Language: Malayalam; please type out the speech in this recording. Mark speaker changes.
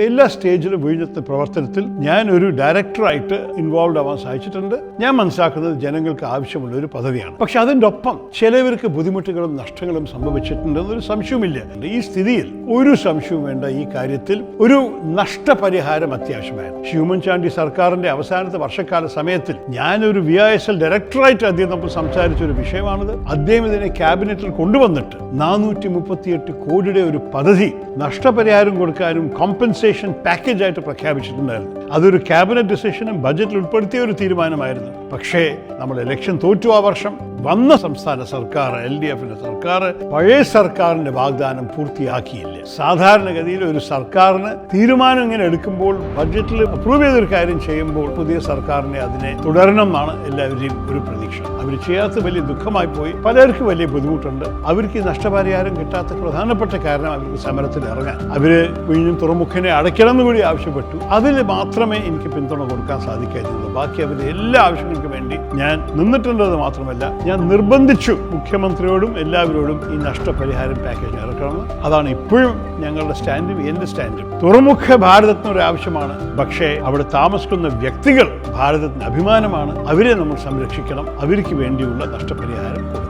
Speaker 1: എല്ലാ സ്റ്റേജിലും വിഴിഞ്ഞത്തെ പ്രവർത്തനത്തിൽ ഞാൻ ഒരു ഡയറക്ടറായിട്ട് ഇൻവോൾവ് ആവാൻ സാധിച്ചിട്ടുണ്ട്. ഞാൻ മനസ്സിലാക്കുന്നത് ജനങ്ങൾക്ക് ആവശ്യമുള്ള ഒരു പദവിയാണ്. പക്ഷെ അതിന്റെ ഒപ്പം ചിലവർക്ക് ബുദ്ധിമുട്ടുകളും നഷ്ടങ്ങളും സംഭവിച്ചിട്ടുണ്ടെന്നൊരു സംശയവുമില്ല. ഈ സ്ഥിതിയിൽ ഒരു സംശയവും വേണ്ട. ഈ കാര്യത്തിൽ ഒരു നഷ്ടപരിഹാരം അത്യാവശ്യമായിരുന്നു. ഹ്യൂമൻ ചാണ്ടി സർക്കാരിന്റെ അവസാനത്തെ വർഷക്കാല സമയത്തിൽ ഞാനൊരു വി ഐ എസ് എൽ ഡയറക്ടറായിട്ട് അദ്ദേഹം നമ്മൾ സംസാരിച്ച ഒരു വിഷയമാണിത്. അദ്ദേഹം ഇതിനെ ക്യാബിനറ്റിൽ കൊണ്ടുവന്നിട്ട് നാനൂറ്റി മുപ്പത്തിയെട്ട് കോടിയുടെ ഒരു പദ്ധതി നഷ്ടപരിഹാരം കൊടുക്കാനും കോമ്പൻസേഷൻ പാക്കേജ് ആയിട്ട് പ്രഖ്യാപിച്ചിട്ടുണ്ടായിരുന്നു. അതൊരു ക്യാബിനറ്റ് ഡിസിഷനും ബജറ്റിൽ ഉൾപ്പെടുത്തിയ ഒരു തീരുമാനമായിരുന്നു. പക്ഷേ നമ്മൾ ഇലക്ഷൻ തോറ്റു ആ വർഷം. വന്ന സംസ്ഥാന സർക്കാർ എൽ ഡി എഫിന്റെ സർക്കാർ പഴയ സർക്കാരിന്റെ വാഗ്ദാനം പൂർത്തിയാക്കിയില്ല? സാധാരണഗതിയിൽ ഒരു സർക്കാരിന് തീരുമാനം ഇങ്ങനെ എടുക്കുമ്പോൾ ബഡ്ജറ്റിൽ അപ്രൂവ് ചെയ്തൊരു കാര്യം ചെയ്യുമ്പോൾ പുതിയ സർക്കാരിനെ അതിനെ തുടരണം എന്നാണ് എല്ലാവരുടെയും ഒരു പ്രതീക്ഷ. അവർ ചെയ്യാത്ത വലിയ ദുഃഖമായി പോയി. പലർക്കും വലിയ ബുദ്ധിമുട്ടുണ്ട്. അവർക്ക് നഷ്ടപരിഹാരം കിട്ടാത്ത പ്രധാനപ്പെട്ട കാരണം അവർക്ക് സമരത്തിൽ ഇറങ്ങാൻ. അവർ വീണ്ടും തുറമുഖനെ അടയ്ക്കണം എന്ന് കൂടി ആവശ്യപ്പെട്ടു. അതിൽ മാത്രമേ എനിക്ക് പിന്തുണ കൊടുക്കാൻ സാധിക്കായിരുന്നുള്ളൂ. ബാക്കി അവരുടെ എല്ലാ ആവശ്യങ്ങൾക്കും വേണ്ടി ഞാൻ നിന്നിട്ടുണ്ടെന്ന് മാത്രമല്ല ഞാൻ നിർബന്ധിച്ചു മുഖ്യമന്ത്രിയോടും എല്ലാവരോടും ഈ നഷ്ടപരിഹാരം പാക്കേജ് ഇറക്കണം അതാണ് ഇപ്പോഴും ഞങ്ങളുടെ സ്റ്റാൻഡും എന്റെ സ്റ്റാൻഡും തുറമുഖ ഭാരതത്തിന് ഒരു ആവശ്യമാണ്. പക്ഷേ അവിടെ താമസിക്കുന്ന വ്യക്തികൾ ഭാരതത്തിന് അഭിമാനമാണ്. അവരെ നമ്മൾ സംരക്ഷിക്കണം. അവർക്ക് വേണ്ടിയുള്ള നഷ്ടപരിഹാരം കൊടുക്കണം.